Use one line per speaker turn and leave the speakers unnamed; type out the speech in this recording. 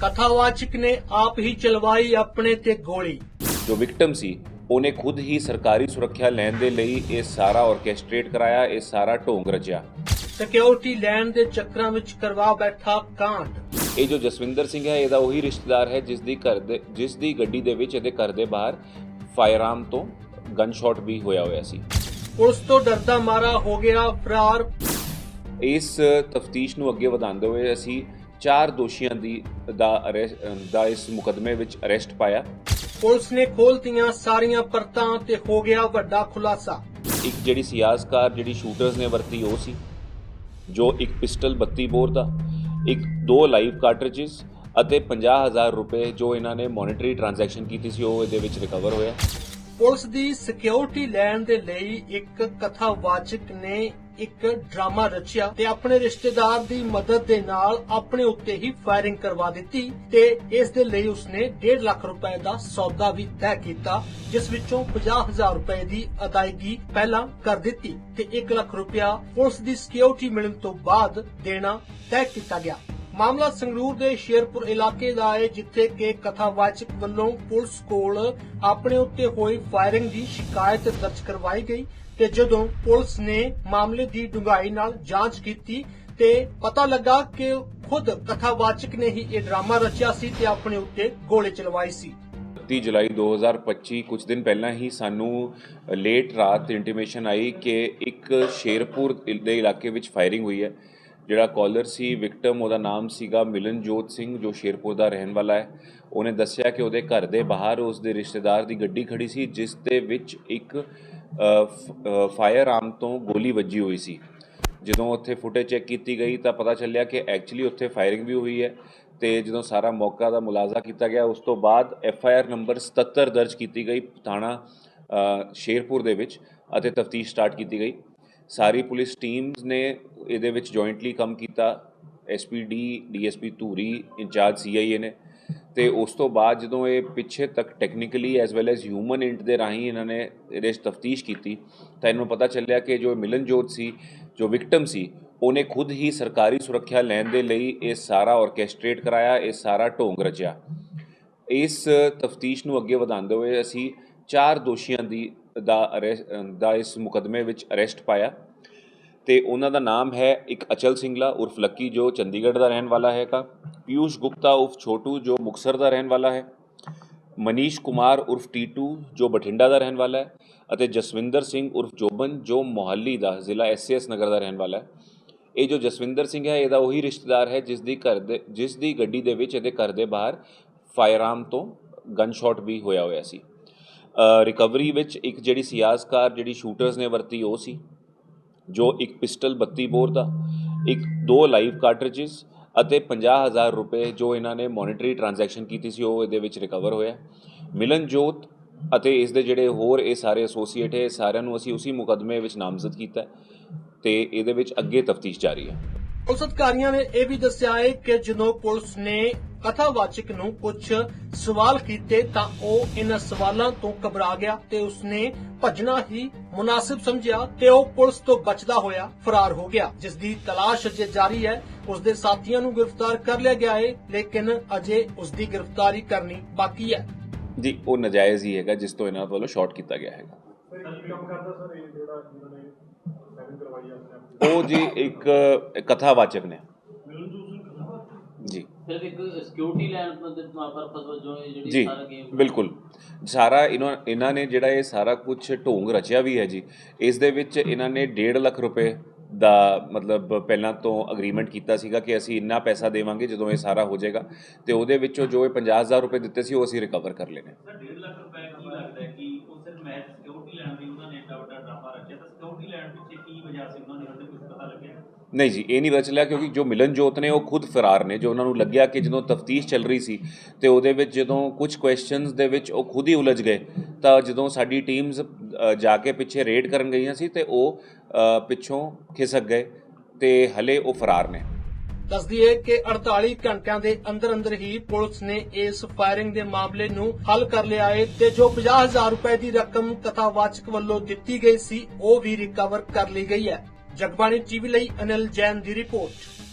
ਕਥਾਵਾਚਕ ਨੇ ਆਪ ਹੀ ਚਲਵਾਈ ਆਪਣੇ ਤੇ ਗੋਲੀ।
ਜੋ ਵਿਕਟਮ ਸੀ ਉਹਨੇ ਖੁਦ ਹੀ ਸਰਕਾਰੀ ਸੁਰੱਖਿਆ ਲੈਣ ਦੇ ਲਈ ਇਹ ਸਾਰਾ ਆਰਕੈਸਟ੍ਰੇਟ ਕਰਾਇਆ ਇਹ ਸਾਰਾ ਢੋਂਗ ਰਚਿਆ।
ਸਿਕਿਉਰਿਟੀ ਲੈਣ ਦੇ ਚੱਕਰਾਂ ਵਿੱਚ ਕਰਵਾ ਬੈਠਾ ਕਾਂਡ।
ਇਹ ਜੋ ਜਸਵਿੰਦਰ ਸਿੰਘ ਹੈ ਇਹਦਾ ਉਹੀ ਰਿਸ਼ਤੇਦਾਰ ਹੈ ਜਿਸ ਦੀ ਘਰ ਦੇ ਜਿਸ ਦੀ ਗੱਡੀ ਦੇ ਵਿੱਚ ਇਹਦੇ ਘਰ ਦੇ ਬਾਹਰ ਫਾਇਰਆਰਮ ਤੋਂ ਗਨ ਸ਼ਾਟ ਵੀ ਹੋਇਆ ਹੋਇਆ ਸੀ।
ਪੁਲਿਸ ਤੋਂ ਡਰਦਾ ਮਾਰਾ ਹੋ ਗਿਆ ਫਰਾਰ।
ਇਸ ਤਫਤੀਸ਼ ਨੂੰ ਅੱਗੇ ਵਧਾਉਂਦੇ ਹੋਏ ਅਸੀਂ ਚਾਰ ਦੋਸ਼ੀਆਂ ਦੀ ਦਾ ਦਾ ਇਸ ਮੁਕਦਮੇ ਵਿੱਚ ਅਰੈਸਟ ਪਾਇਆ।
ਪੁਲਿਸ ਨੇ ਖੋਲਤੀਆਂ ਸਾਰੀਆਂ ਪਰਤਾਂ ਤੇ ਹੋ ਗਿਆ ਵੱਡਾ ਖੁਲਾਸਾ।
ਇੱਕ ਜਿਹੜੀ ਸਿਆਸਕਾਰ ਜਿਹੜੀ ਸ਼ੂਟਰਸ ਨੇ ਵਰਤੀ ਉਹ ਸੀ ਜੋ ਇੱਕ ਪਿਸਟਲ 32 ਬੋਰ ਦਾ ਇੱਕ ਦੋ ਲਾਈਵ ਕਾਰਟ੍ਰਿਜਸ ਅਤੇ 50000 ਰੁਪਏ ਜੋ ਇਹਨਾਂ ਨੇ ਮੋਨਿਟਰੀ ਟ੍ਰਾਂਜੈਕਸ਼ਨ ਕੀਤੀ ਸੀ ਉਹ ਇਹਦੇ ਵਿੱਚ ਰਿਕਵਰ ਹੋਇਆ।
ਪੁਲਿਸ ਦੀ ਸਿਕਿਉਰਿਟੀ ਲੈਣ ਦੇ ਲਈ ਇੱਕ ਕਥਾਵਾਚਕ ਨੇ ਇੱਕ ਡਰਾਮਾ ਰਚਿਆ ਤੇ ਆਪਣੇ ਰਿਸ਼ਤੇਦਾਰ ਦੀ ਮਦਦ ਦੇ ਨਾਲ ਆਪਣੇ ਉੱਤੇ ਹੀ ਫਾਇਰਿੰਗ ਕਰਵਾ ਦਿੱਤੀ ਤੇ ਇਸ ਦੇ ਲਈ ਉਸਨੇ 1.5 ਲੱਖ ਰੁਪਏ ਦਾ ਸੌਦਾ ਵੀ ਤੈਅ ਕੀਤਾ, ਜਿਸ ਵਿੱਚੋਂ 50000 ਰੁਪਏ ਦੀ ਅਦਾਇਗੀ ਪਹਿਲਾਂ ਕਰ ਦਿੱਤੀ ਤੇ 1 ਲੱਖ ਰੁਪਇਆ ਪੁਲਿਸ ਦੀ ਸਿਕਿਉਰਿਟੀ ਮਿਲਣ ਤੋਂ ਬਾਅਦ ਦੇਣਾ ਤੈਅ ਕੀਤਾ ਗਿਆ। ਮਾਮਲਾ ਸੰਗਰੂਰ ਦੇ ਸ਼ੇਰਪੁਰ ਇਲਾਕੇ ਦਾ ਹੈ, ਜਿੱਥੇ ਕਿ ਕਥਾਵਾਚਕ ਵੱਲੋਂ ਪੁਲਿਸ ਕੋਲ ਆਪਣੇ ਉੱਤੇ ਹੋਈ ਫਾਇਰਿੰਗ ਦੀ ਸ਼ਿਕਾਇਤ ਦਰਜ ਕਰਵਾਈ ਗਈ ਤੇ ਜਦੋਂ ਪੁਲਿਸ ਨੇ ਮਾਮਲੇ ਦੀ ਡੂੰਘਾਈ ਨਾਲ ਜਾਂਚ ਕੀਤੀ ਤੇ ਪਤਾ ਲੱਗਾ ਕਿ ਖੁਦ ਕਥਾਵਾਚਕ ਨੇ ਹੀ ਇਹ ਡਰਾਮਾ ਰਚਿਆ ਸੀ ਤੇ ਆਪਣੇ ਉੱਤੇ ਗੋਲੀ ਚਲਵਾਈ ਸੀ।
31 ਜੁਲਾਈ 2025 ਕੁਝ ਦਿਨ ਪਹਿਲਾਂ ਹੀ ਸਾਨੂੰ ਲੇਟ ਰਾਤ ਇੰਟੀਮੇਸ਼ਨ ਆਈ ਕਿ ਇੱਕ ਸ਼ੇਰਪੁਰ ਦੇ ਇਲਾਕੇ ਵਿੱਚ ਫਾਇਰਿੰਗ ਹੋਈ ਹੈ, ਜਿਹੜਾ ਕਾਲਰ ਸੀ ਵਿਕਟਮ ਉਹਦਾ ਨਾਮ ਸੀਗਾ ਮਿਲਨਜੋਤ ਸਿੰਘ, ਜੋ ਸ਼ੇਰਪੁਰ ਦਾ ਰਹਿਣ ਵਾਲਾ ਹੈ। ਉਹਨੇ ਦੱਸਿਆ ਕਿ ਉਹਦੇ ਘਰ ਦੇ ਬਾਹਰ ਉਸ ਦੇ ਰਿਸ਼ਤੇਦਾਰ ਦੀ ਗੱਡੀ ਖੜੀ ਸੀ, ਜਿਸ ਦੇ ਵਿੱਚ ਇੱਕ ਫਾਇਰ ਆਰਮ ਤੋਂ ਗੋਲੀ ਵੱਜੀ ਹੋਈ ਸੀ। ਜਦੋਂ ਉੱਥੇ ਫੁਟੇਜ ਚੈੱਕ ਕੀਤੀ ਗਈ ਤਾਂ ਪਤਾ ਚੱਲਿਆ ਕਿ ਐਕਚੁਅਲੀ ਉੱਥੇ ਫਾਇਰਿੰਗ ਵੀ ਹੋਈ ਹੈ ਤੇ ਜਦੋਂ ਸਾਰਾ ਮੌਕਾ ਦਾ ਮੁਲਾਜ਼ਾ ਕੀਤਾ ਗਿਆ, ਉਸ ਤੋਂ ਬਾਅਦ ਐਫ ਆਈ ਆਰ ਨੰਬਰ 77 ਦਰਜ ਕੀਤੀ ਗਈ ਥਾਣਾ ਸ਼ੇਰਪੁਰ ਦੇ ਵਿੱਚ ਅਤੇ ਤਫਤੀਸ਼ ਸਟਾਰਟ ਕੀਤੀ ਗਈ। ਸਾਰੀ ਪੁਲਿਸ ਟੀਮਸ ਨੇ ਇਹਦੇ ਵਿੱਚ ਜੁਆਇੰਟਲੀ ਕੰਮ ਕੀਤਾ। SPD DSP Dhuri, incharge CIA ਨੇ। ਤੇ ਉਸ ਤੋਂ ਬਾਅਦ ਜਦੋਂ ਇਹ ਪਿੱਛੇ ਤੱਕ technically as well as human int ਦੇ ਰਾਹੀਂ ਇਹਨਾਂ ਨੇ ਇਹਦੇ 'ਚ ਤਫਤੀਸ਼ ਕੀਤੀ, ਤਾਂ ਇਹਨੂੰ ਪਤਾ ਚੱਲਿਆ ਕਿ ਜੋ ਮਿਲਨਜੋਤ ਸੀ, ਜੋ ਵਿਕਟਮ ਸੀ, ਉਹਨੇ ਖੁਦ ਹੀ ਸਰਕਾਰੀ ਸੁਰੱਖਿਆ ਲੈਣ ਦੇ ਲਈ ਇਹ ਸਾਰਾ ਆਰਕੈਸਟ੍ਰੇਟ ਕਰਾਇਆ, ਇਹ ਸਾਰਾ ਢੋਂਗ ਰਚਿਆ। ਇਸ ਤਫਤੀਸ਼ ਨੂੰ ਅੱਗੇ ਵਧਾਉਂਦੇ ਹੋਏ ਅਸੀਂ ਚਾਰ ਦੋਸ਼ੀਆਂ ਦੀ, ਦਾ ਅਰੈਸਟ ਦਾ ਇਸ ਮੁਕਦਮੇ ਵਿੱਚ ਅਰੈਸਟ ਪਾਇਆ। ਤੇ ਉਹਨਾਂ ਦਾ ਨਾਮ ਹੈ ਇੱਕ ਅਚਲ ਸਿੰਗਲਾ ਉਰਫ ਲੱਕੀ, ਜੋ ਚੰਡੀਗੜ੍ਹ ਦਾ ਰਹਿਣ ਵਾਲਾ ਹੈਗਾ। ਪਿਊਸ਼ ਗੁਪਤਾ ਉਰਫ ਛੋਟੂ, ਜੋ ਮੁਕਸਰ ਦਾ ਰਹਿਣ ਵਾਲਾ ਹੈ। ਮਨੀਸ਼ ਕੁਮਾਰ ਉਰਫ ਟੀਟੂ, ਜੋ ਬਠਿੰਡਾ ਦਾ ਰਹਿਣ ਵਾਲਾ ਹੈ। ਅਤੇ ਜਸਵਿੰਦਰ ਸਿੰਘ ਉਰਫ ਜੋਬਨ, ਜੋ ਮੋਹਾਲੀ ਦਾ, ਜ਼ਿਲ੍ਹਾ ਐਸਐਸ ਨਗਰ ਦਾ ਰਹਿਣ ਵਾਲਾ ਹੈ। ਇਹ ਜੋ ਜਸਵਿੰਦਰ ਸਿੰਘ ਹੈ, ਇਹਦਾ ਉਹੀ ਰਿਸ਼ਤੇਦਾਰ ਹੈ, ਜਿਸ ਦੀ ਘਰ ਦੇ, ਜਿਸ ਦੀ ਗੱਡੀ ਦੇ ਵਿੱਚ ਇਹਦੇ ਘਰ ਦੇ ਬਾਹਰ ਫਾਇਰਆਰਮ ਤੋਂ ਗਨ ਸ਼ਾਟ ਵੀ ਹੋਇਆ ਹੋਇਆ ਸੀ। ਰਿਕਵਰੀ ਵਿੱਚ ਇੱਕ ਜਿਹੜੀ ਸਿਆਸਕਾਰ ਜਿਹੜੀ ਸ਼ੂਟਰਸ ਨੇ ਵਰਤੀ, ਉਹ ਸੀ। ਜੋ ਇੱਕ ਪਿਸਟਲ 32 ਬੋਰ ਦਾ, ਇੱਕ ਦੋ ਲਾਈਵ ਕਾਰਟ੍ਰਿਜਸ ਅਤੇ 50000 ਰੁਪਏ ਜੋ ਇਹਨਾਂ ਨੇ ਮੋਨਿਟਰੀ ਟ੍ਰਾਂਜੈਕਸ਼ਨ ਕੀਤੀ ਸੀ, ਉਹ ਇਹਦੇ ਵਿੱਚ ਰਿਕਵਰ ਹੋਇਆ। ਮਿਲਨਜੋਤ ਅਤੇ ਇਸ ਦੇ ਜਿਹੜੇ ਹੋਰ ਇਹ ਸਾਰੇ ਐਸੋਸੀਏਟ ਹੈ ਸਾਰਿਆਂ ਨੂੰ ਅਸੀਂ ਉਸੇ ਮੁਕਦਮੇ ਵਿੱਚ ਨਾਮਜ਼ਦ ਕੀਤਾ ਹੈ ਤੇ ਇਹਦੇ ਵਿੱਚ ਅੱਗੇ ਤਫਤੀਸ਼ ਜਾਰੀ ਹੈ।
ਪੁਲਿਸ ਅਧਿਕਾਰੀਆਂ ਨੇ ਇਹ ਵੀ ਦੱਸਿਆ ਹੈ ਕਿ ਜਦੋਂ ਪੁਲਿਸ ਨੇ ਕਥਾਵਾਚਕ ਨੂੰ ਕੁਝ ਸਵਾਲ ਕੀਤੇ ਤਾਂ ਉਹ ਇਹਨਾਂ ਸਵਾਲਾਂ ਤੋਂ ਘਬਰਾ ਗਿਆ ਤੇ ਉਸਨੇ ਭੱਜਣਾ ਹੀ ਮੁਨਾਸਿਬ ਸਮਝਿਆ ਤੇ ਉਹ ਪੁਲਿਸ ਤੋਂ ਬਚਦਾ ਹੋਇਆ ਫਰਾਰ ਹੋ ਗਿਆ ਜਿਸ ਦੀ ਤਲਾਸ਼ ਅਜੇ ਜਾਰੀ ਹੈ। ਉਸ ਦੇ ਸਾਥੀਆਂ ਨੂੰ ਗ੍ਰਿਫਤਾਰ ਕਰ ਲਿਆ ਗਿਆ ਹੈ ਲੇਕਿਨ ਅਜੇ ਉਸ ਦੀ ਗ੍ਰਿਫਤਾਰੀ ਕਰਨੀ ਬਾਕੀ ਹੈ।
ਜੀ ਉਹ ਨਜਾਇਜ਼ ਹੀ ਹੈਗਾ ਜਿਸ ਤੋਂ ਇਹਨਾਂ ਵੱਲੋਂ ਸ਼ਾਰਟ ਕੀਤਾ ਗਿਆ ਹੈਗਾ। ਉਹ ਜੀ ਇੱਕ ਕਥਾਵਾਚਕ ਨੇ। ਜੀ।
ਸਿਰਫ ਇੱਕ ਸਿਕਿਉਰਿਟੀ ਲੈਣ ਦੇ ਪਰਪਸ ਵਜੋਂ ਇਹ ਜਿਹੜੀ
ਜੀ
ਸਾਰਾ ਗੇਮ
ਬਿਲਕੁਲ। ਸਾਰਾ ਇਹਨਾਂ ਇਹਨਾਂ ਨੇ ਜਿਹੜਾ ਇਹ ਸਾਰਾ ਕੁਝ ਢੋਂਗ ਰਚਿਆ ਵੀ ਹੈ ਜੀ ਇਸ ਦੇ ਵਿੱਚ ਇਹਨਾਂ ਨੇ 1.5 ਲੱਖ ਰੁਪਏ ਦਾ ਮਤਲਬ ਪਹਿਲਾਂ ਤੋਂ ਅਗਰੀਮੈਂਟ ਕੀਤਾ ਸੀਗਾ ਕਿ ਅਸੀਂ ਇੰਨਾ ਪੈਸਾ ਦੇਵਾਂਗੇ ਜਦੋਂ ਇਹ ਸਾਰਾ ਹੋ ਜਾਏਗਾ ਤੇ ਉਹਦੇ ਵਿੱਚੋਂ ਜੋ ਇਹ 50000 ਰੁਪਏ ਦਿੱਤੇ ਸੀ ਉਹ ਅਸੀਂ ਰਿਕਵਰ ਕਰ ਲੈਣੇ
ਸਰ 1.5 ਲੱਖ ਰੁਪਏ ਕੀ ਲੱਗਦਾ ਹੈ ਕਿ ਉਹ ਸਿਰਫ ਮੈਚ ਸਿਕਿਉਰਿਟੀ ਲੈਣ ਦੀ ਉਹਨਾਂ ਨੇ ਏਡਾ ਵੱਡਾ ਡਰਾਮਾ ਰਚਿਆ ਤਾਂ ਸਿਕਿਉਰਿਟੀ ਲੈਣ ਪਿੱਛੇ ਕੀ ਵਜ੍ਹਾ ਸੀ, ਉਹਨਾਂ ਨੇ ਹਜੇ ਕੁਝ ਪਤਾ ਲੱਗਿਆ?
ਨਹੀਂ ਜੀ, ਇਹ ਨਹੀਂ ਪਤਾ ਚੱਲਿਆ ਕਿਉਂਕਿ ਜੋ ਮਿਲਨਜੋਤ ਨੇ ਉਹ ਖੁਦ ਫਰਾਰ ਨੇ। ਜੋ ਉਹਨਾਂ ਨੂੰ ਲੱਗਿਆ ਕਿ ਜਦੋਂ ਤਫਤੀਸ਼ ਚੱਲ ਰਹੀ ਸੀ ਤੇ ਉਹਦੇ ਵਿੱਚ ਜਦੋਂ ਕੁਝ ਕੁਐਸਚਨਸ ਦੇ ਵਿੱਚ ਉਹ ਖੁਦ ਹੀ ਉਲਝ ਗਏ, ਤਾਂ ਜਦੋਂ ਸਾਡੀ ਟੀਮਸ ਜਾ ਕੇ ਪਿੱਛੇ ਰੇਡ ਕਰਨ ਗਈਆਂ ਸੀ ਤੇ ਉਹ ਪਿੱਛੋਂ ਖਿਸਕ ਗਏ ਤੇ ਹਲੇ ਉਹ ਫਰਾਰ ਨੇ।
ਦੱਸਦੀ ਹੈ ਕਿ 48 ਘੰਟਿਆਂ ਦੇ ਅੰਦਰ ਅੰਦਰ ਹੀ ਪੁਲਿਸ ਨੇ ਇਸ ਫਾਇਰਿੰਗ ਦੇ ਮਾਮਲੇ ਨੂੰ ਹੱਲ ਕਰ ਲਿਆ ਹੈ ਤੇ ਜੋ 50000 ਰੁਪਏ ਦੀ ਰਕਮ ਕਥਾਵਾਚਕ ਵੱਲੋਂ ਦਿੱਤੀ ਗਈ ਸੀ, ਉਹ ਵੀ ਰਿਕਵਰ ਕਰ ਲਈ ਗਈ ਹੈ। ਜਗਬਾਣੀ ਟੀਵੀ ਲਈ ਅਨਿਲ ਜੈਨ ਦੀ ਰਿਪੋਰਟ।